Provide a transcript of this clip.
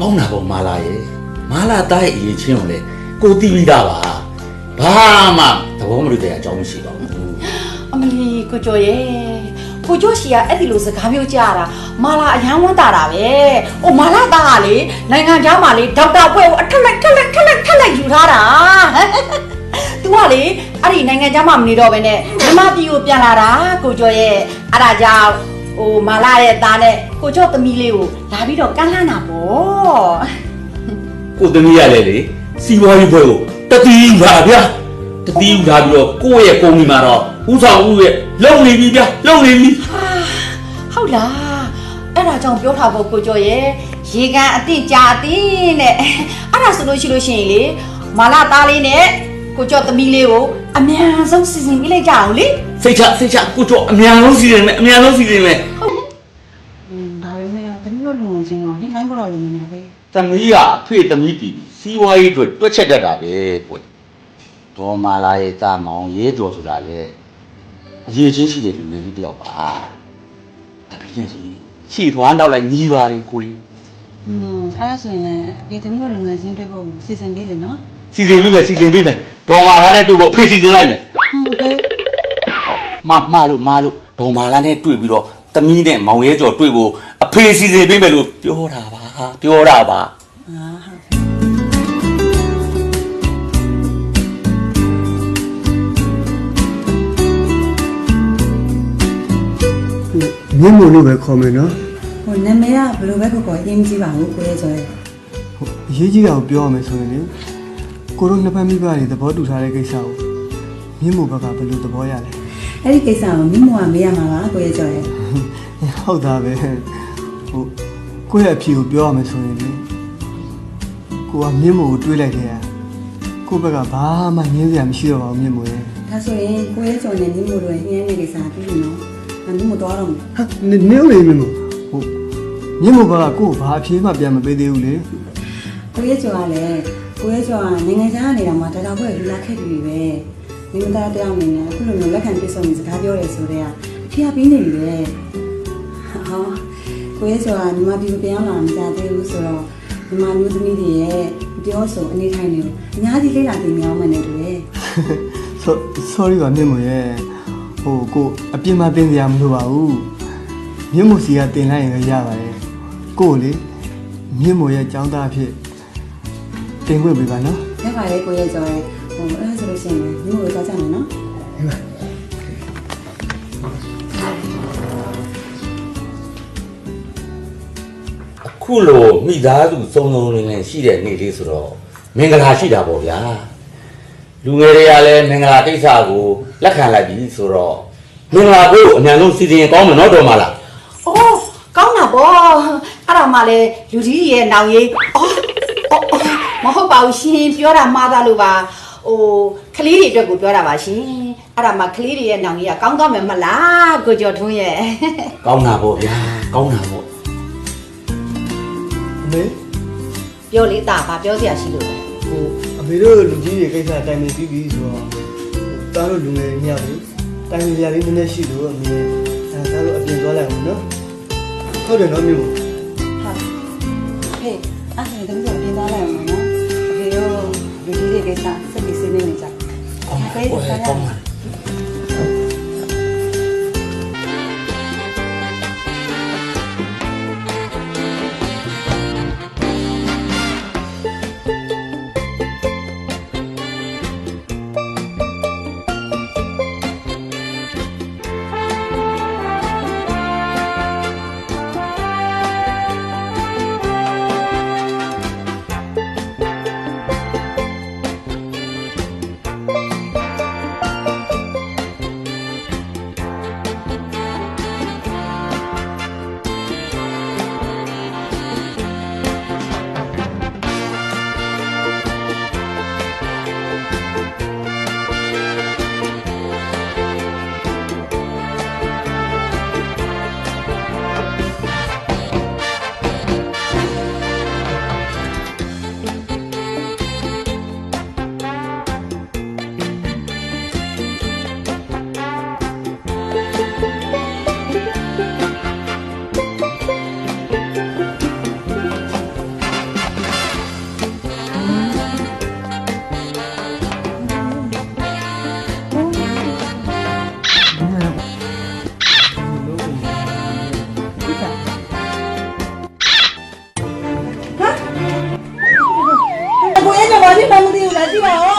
ကောင်းတာပေါ့မာလာရဲ့မာလာသားရဲ့အရေးချင်းကိုလေကိုတီးပြီးသားပါဘာမှသဘောမတူတဲ့အကြောင်းမရှိပါဘူးအမလီကိုကျော်ရဲ့ကိုကျော်ရှီကအဲ့ဒီလိုစကားမျိုးကြားတာမာလာအယမ်းဝမ်းတာတာပဲ။အိုမာလာသားကလေနိုင်ငံခြားမှာလေဒေါက်တာဘွဲကိုအထက်လိုက်ထက်လိုက်ထက်လိုက်ထက်လိုက်ယူထားတာ။ तू ကလေအဲ့ဒီနိုင်ငံခြားမှာမနေတော့ဘဲနဲ့မြမပြည်ကိုပြန်လာတာကိုကျော်ရဲ့အဲ့ဒါကြောင့် ဟိုမာလာရဲ့သားနဲ့ကိုကျော်သမီးလေးကိုလာပြီးတော့ကမ်းလှမ်းတာပေါ့။ကိုသမီးရလေလေစီးပွားရေးဘွဲကိုတတိယူပါဗျာတတိယူထားပြီးတော့ကိုယ့်ရဲ့ကုမ္ပဏီမှာတော့ဦးဆောင်ဦးရဲ့လုံနေပြီဗျာလုံနေပြီဟာဟုတ်လားအဲ့ဒါကြောင့်ပြောထားဖို့ကိုကျော်ရဲ့ရေကန်အတင်းကြာအတင်းနဲ့အဲ့ဒါဆိုလို့ရှိလို့ရှိရင်လေမာလာသားလေးနဲ့ကိုကျော်သမီးလေးကိုအမြန်ဆုံးစီစဉ်ပေးလိုက်ကြအောင်လေ စိတ်ချစိတ်ချကိုတော့အများဆုံးစီရင်မယ်အများဆုံးစီရင်မယ်ဒါပေမဲ့တမီးတို့လုံအောင်စင်းတော့နေတိုင်းကတော့ယူနေပဲတမီးကအဖေတမီးတီစီးဝါးရေးအတွက်တွက်ချက်တတ်တာပဲကွဒေါ်မာလာရဲ့တာမောင်ရေးတော်ဆိုတာလေအရေးချင်းရှိတဲ့လူလေးတယောက်ပါတမီးရဲ့ရှိခြေထွားတော့လိုက်ညီပါလေကိုကြီးอืมအဲ့ဒါဆိုရင်လည်းဒီတမီးတို့လုံအောင်စင်းတွေ့ဖို့စီစဉ်ပေးတယ်နော်စီစဉ်ပေးမယ်စီစဉ်ပေးမယ်ဒေါ်မာလာနဲ့တွေ့ဖို့ဖေးစီစဉ်လိုက်မယ် မမလို့မလို့ဒေါ်မာလာနဲ့တွေ့ပြီးတော့သမီးနဲ့မောင်ရဲကျော်တွေ့ဖို့အဖေစီစဉ်ပေးမယ်လို့ပြောတာပါပြောတာပါအာဟုတ်မြင့်မို့လို့ပဲခေါ်မယ်နော်ဟိုနာမည်ကဘယ်လိုပဲခေါ်ခေါ်အင်းမကြည့်ပါဘူးကိုရဲကျော်ရဲ့ဟိုအရေးကြီးတာကိုပြောရမယ်ဆိုရင်လေကိုတို့နှစ်ဖက်မိဘတွေသဘောတူထားတဲ့ကိစ္စကိုမြင့်မို့ဘက်ကဘယ်လိုသဘောရလဲ အဲ့ဒီကိစ္စကိုမိမို့ကမေးရမှာပါကိုရဲကျော်ရဲ့ဟုတ်သားပဲဟိုကိုယ့်ရဲ့အဖြေကိုပြောရမယ်ဆိုရင်လေကိုကမြင့်မို့ကိုတွေးလိုက်တယ်ကိုယ့်ဘက်ကဘာမှငင်းစရာမရှိတော့ပါဘူးမြင့်မို့ရဲ့ဒါဆိုရင်ကိုရဲကျော်နဲ့မိမို့တို့ရဲ့ညနေကိစ္စပြီးပြီနော်မိမို့တော့တော့ဟာနနေဦးလေးမြင့်မို့ဟိုမြင့်မို့ဘက်ကကိုယ့်ကိုဘာအဖြေမှပြန်မပေးသေးဘူးလေကိုရဲကျော်ကလည်းကိုရဲကျော်ကနိုင်ငံခြားနေတာမှာဒါတော့ဘယ်လူလာခဲ့ပြီပဲ မိမသားတယောက်အနေနဲ့အခုလိုမျိုးလက်ခံပြေဆုံးနေစကားပြောရဲဆိုတော့အဖေကပြီးနေပြီပဲဟောကိုရဲကျော်ကညီမပြည်ပြန်လာမှကြားသေးဘူးဆိုတော့ညီမမျိုးသမီးတွေရဲ့ပြောဆိုအနေထိုင်နေကိုအများကြီးလေ့လာသိမြင်အောင်မယ်နဲ့တူရဲ့ဆို sorry ပါမြင့်မို့ရဲ့ဟိုကိုအပြစ်မတင်စရာမလိုပါဘူးမြင့်မို့စီကတင်လိုက်ရင်လည်းရပါတယ်ကို့ကိုလေမြင့်မို့ရဲ့ចောင်းသားအဖြစ်တင်ခွင့်ပေးပါနော်ရပါလေကိုရဲကျော်ရဲ့ ဟိုအဲ့ဒါဆိုလို့ရှိရင်ညီမတို့ကြားကြမယ်နော်အခုလိုမိသားစုစုံစုံလင်လင်ရှိတဲ့နေ့လေးဆိုတော့မင်္ဂလာရှိတာပေါ့ဗျာလူငယ်တွေကလည်းမင်္ဂလာကိစ္စကိုလက်ခံလိုက်ပြီဆိုတော့မင်္ဂလာကိုအမြန်ဆုံးစီစဉ်ရင်ကောင်းမယ်နော်တော်မလား။အော်ကောင်းတာပေါ့။အဲ့ဒါမှလည်းလူကြီးရဲ့နောင်ရေးအော်အော်အော်မဟုတ်ပါဘူးရှင်ပြောတာမှားသားလို့ပါ။ ဟိုကလေးတွေအတွက်ကိုပြောတာပါရှင်။အဲ့ဒါမှကလေးတွေရဲ့နောင်ရေးကကောင်းသွားမယ်မလားကိုကျော်ထွန်းရဲ့ကောင်းတာပေါ့ဗျာကောင်းတာပေါ့အမေ။ပြောလေးတာဗာပြောစရာရှိလို့လဲဟိုအမေတို့လူကြီးတွေကိစ္စတိုင်ပင်ပြီးပြီဆိုတော့တားတို့လူငယ်တွေညပြီတိုင်ပင်စရာလေးနည်းနည်းရှိလို့အမေအဲတားတို့အပြင်သွားလိုက်အောင်နော်ဟုတ်တယ်နော်မြို့ဟုတ်ဟေးအဲ့ဒါတမီးတို့ပြင်သွားလိုက်အောင်နော်အဖေတို့ လူကြီးတွေကိစ္စစ Cái bông 啊